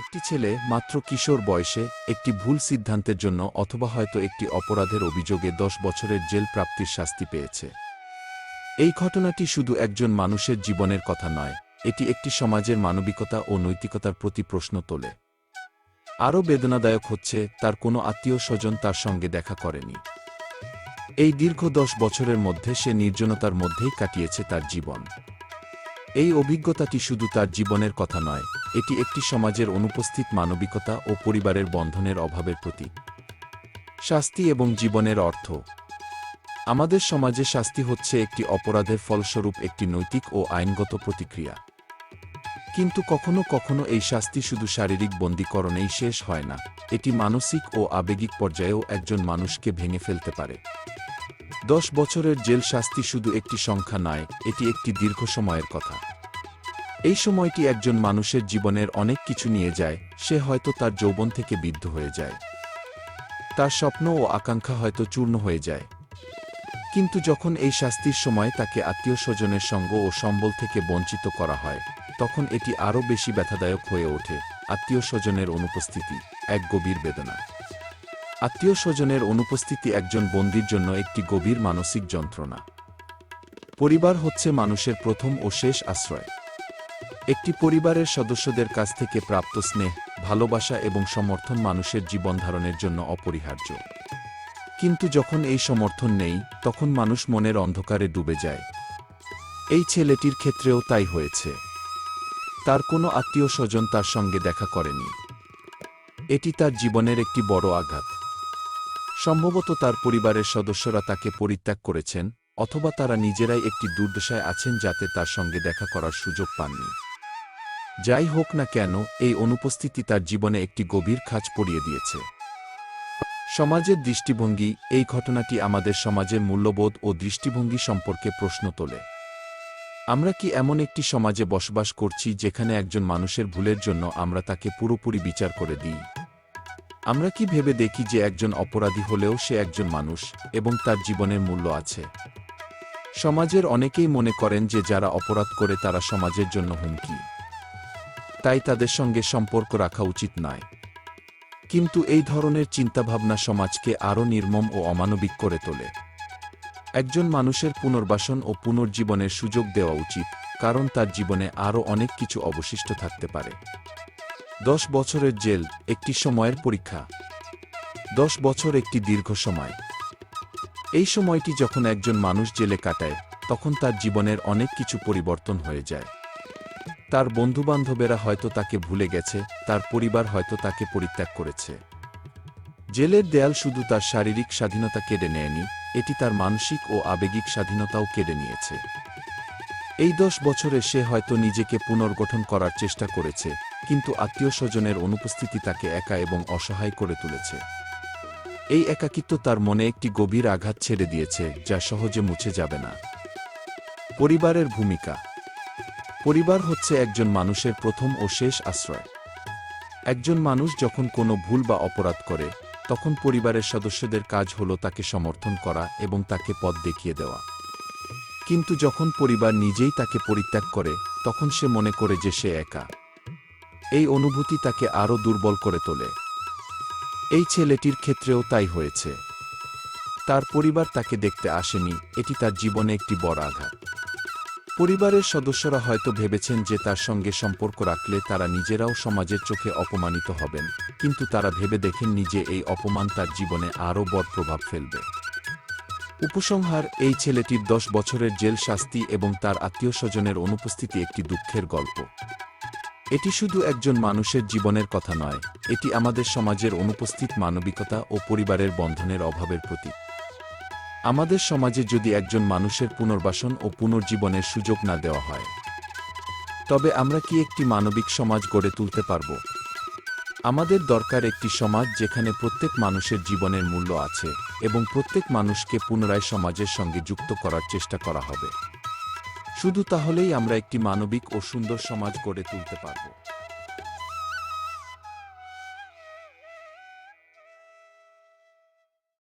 একটি ছেলে মাত্র কিশোর বয়সে একটি ভুল সিদ্ধান্তের জন্য অথবা হয়তো একটি অপরাধের অভিযোগে দশ বছরের জেল প্রাপ্তির শাস্তি পেয়েছে। এই ঘটনাটি শুধু একজন মানুষের জীবনের কথা নয়, এটি একটি সমাজের মানবিকতা ও নৈতিকতার প্রতি প্রশ্ন তোলে। আরও বেদনাদায়ক হচ্ছে, তার কোনো আত্মীয় স্বজন তার সঙ্গে দেখা করেনি। এই দীর্ঘ দশ বছরের মধ্যে সে নির্জনতার মধ্যেই কাটিয়েছে তার জীবন। এই অভিজ্ঞতাটি শুধু তার জীবনের কথা নয়, এটি একটি সমাজের অনুপস্থিত মানবিকতা ও পরিবারের বন্ধনের অভাবের প্রতীক। শাস্তি এবং জীবনের অর্থ। আমাদের সমাজে শাস্তি হচ্ছে একটি অপরাধের ফলস্বরূপ একটি নৈতিক ও আইনগত প্রতিক্রিয়া। কিন্তু কখনো কখনো এই শাস্তি শুধু শারীরিক বন্দীকরণেই শেষ হয় না, এটি মানসিক ও আবেগিক পর্যায়েও একজন মানুষকে ভেঙে ফেলতে পারে। দশ বছরের জেল শাস্তি শুধু একটি সংখ্যা নয়, এটি একটি দীর্ঘ সময়ের কথা। এই সময়টি একজন মানুষের জীবনের অনেক কিছু নিয়ে যায়, সে হয়তো তার যৌবন থেকে বিদ্ধ হয়ে যায়। তার স্বপ্ন ও আকাঙ্ক্ষা হয়তো চূর্ণ হয়ে যায়। কিন্তু যখন এই শাস্তির সময় তাকে আত্মীয় স্বজনের সঙ্গ ও সম্বল থেকে বঞ্চিত করা হয়, তখন এটি আরও বেশি ব্যথাদায়ক হয়ে ওঠে, আত্মীয় স্বজনের অনুপস্থিতি, এক গভীর বেদনা। আত্মীয় স্বজনের অনুপস্থিতি একজন বন্দির জন্য একটি গভীর মানসিক যন্ত্রণা। পরিবার হচ্ছে মানুষের প্রথম ও শেষ আশ্রয়। একটি পরিবারের সদস্যদের কাছ থেকে প্রাপ্ত স্নেহ, ভালোবাসা এবং সমর্থন মানুষের জীবন ধারণের জন্য অপরিহার্য। কিন্তু যখন এই সমর্থন নেই, তখন মানুষ মনের অন্ধকারে ডুবে যায়। এই ছেলেটির ক্ষেত্রেও তাই হয়েছে। তার কোনো আত্মীয় স্বজন তার সঙ্গে দেখা করেনি। এটি তার জীবনের একটি বড় আঘাত। সম্ভবত তার পরিবারের সদস্যরা তাকে পরিত্যাগ করেছেন, অথবা তারা নিজেরাই একটি দুর্দশায় আছেন যাতে তার সঙ্গে দেখা করার সুযোগ পাননি। যাই হোক না কেন, এই অনুপস্থিতি তার জীবনে একটি গভীর খাঁজ পড়িয়ে দিয়েছে। সমাজের দৃষ্টিভঙ্গি, এই ঘটনাটি আমাদের সমাজের মূল্যবোধ ও দৃষ্টিভঙ্গি সম্পর্কে প্রশ্ন তোলে। আমরা কি এমন একটি সমাজে বসবাস করছি যেখানে একজন মানুষের ভুলের জন্য আমরা তাকে পুরোপুরি বিচার করে দিই? আমরা কি ভেবে দেখি যে একজন অপরাধী হলেও সে একজন মানুষ এবং তার জীবনের মূল্য আছে? সমাজের অনেকেই মনে করেন যে যারা অপরাধ করে তারা সমাজের জন্য হুমকি। তাই তাদের সঙ্গে সম্পর্ক রাখা উচিত নয়। কিন্তু এই ধরনের চিন্তাভাবনা সমাজকে আরও নির্মম ও অমানবিক করে তোলে। একজন মানুষের পুনর্বাসন ও পুনর্জীবনের সুযোগ দেওয়া উচিত, কারণ তার জীবনে আরও অনেক কিছু অবশিষ্ট থাকতে পারে। দশ বছরের জেল, একটি সময়ের পরীক্ষা। দশ বছর একটি দীর্ঘ সময়। এই সময়টি যখন একজন মানুষ জেলে কাটায়, তখন তার জীবনের অনেক কিছু পরিবর্তন হয়ে যায়। তার বন্ধুবান্ধবেরা হয়তো তাকে ভুলে গেছে, তার পরিবার হয়তো তাকে পরিত্যাগ করেছে। জেলের দেয়াল শুধু তার শারীরিক স্বাধীনতা কেড়ে নেয়নি, এটি তার মানসিক ও আবেগিক স্বাধীনতাও কেড়ে নিয়েছে। এই দশ বছরে সে হয়তো নিজেকে পুনর্গঠন করার চেষ্টা করেছে কিন্তু আত্মীয় স্বজনের অনুপস্থিতি তাকে একা এবং অসহায় করে তুলেছে। এই একাকিত্ব তার মনে একটি গভীর আঘাত ছেড়ে দিয়েছে, যা সহজে মুছে যাবে না। পরিবারের ভূমিকা। পরিবার হচ্ছে একজন মানুষের প্রথম ও শেষ আশ্রয়। একজন মানুষ যখন কোনো ভুল বা অপরাধ করে, তখন পরিবারের সদস্যদের কাজ হল তাকে সমর্থন করা এবং তাকে পথ দেখিয়ে দেওয়া। কিন্তু যখন পরিবার নিজেই তাকে পরিত্যাগ করে, তখন সে মনে করে যে সে একা। এই অনুভূতি তাকে আরও দুর্বল করে তোলে। এই ছেলেটির ক্ষেত্রেও তাই হয়েছে। তার পরিবার তাকে দেখতে আসেনি, এটি তার জীবনে একটি বড় আঘাত। পরিবারের সদস্যরা হয়তো ভেবেছেন যে তার সঙ্গে সম্পর্ক রাখলে তারা নিজেরাও সমাজের চোখে অপমানিত হবেন, কিন্তু তারা ভেবে দেখেননি যে এই অপমান তার জীবনে আরও বড় প্রভাব ফেলবে। উপসংহার, এই ছেলেটির দশ বছরের জেল শাস্তি এবং তার আত্মীয় স্বজনের অনুপস্থিতি একটি দুঃখের গল্প। এটি শুধু একজন মানুষের জীবনের কথা নয়, এটি আমাদের সমাজের অনুপস্থিত মানবিকতা ও পরিবারের বন্ধনের অভাবের প্রতীক। আমাদের সমাজে যদি একজন মানুষের পুনর্বাসন ও পুনর্জীবনের সুযোগ না দেওয়া হয়, তবে আমরা কি একটি মানবিক সমাজ গড়ে তুলতে পারব? আমাদের দরকার একটি সমাজ যেখানে প্রত্যেক মানুষের জীবনের মূল্য আছে এবং প্রত্যেক মানুষকে পুনরায় সমাজের সঙ্গে যুক্ত করার চেষ্টা করা হবে। শুধু তাহলেই আমরা একটি মানবিক ও সুন্দর সমাজ গড়ে তুলতে পারব।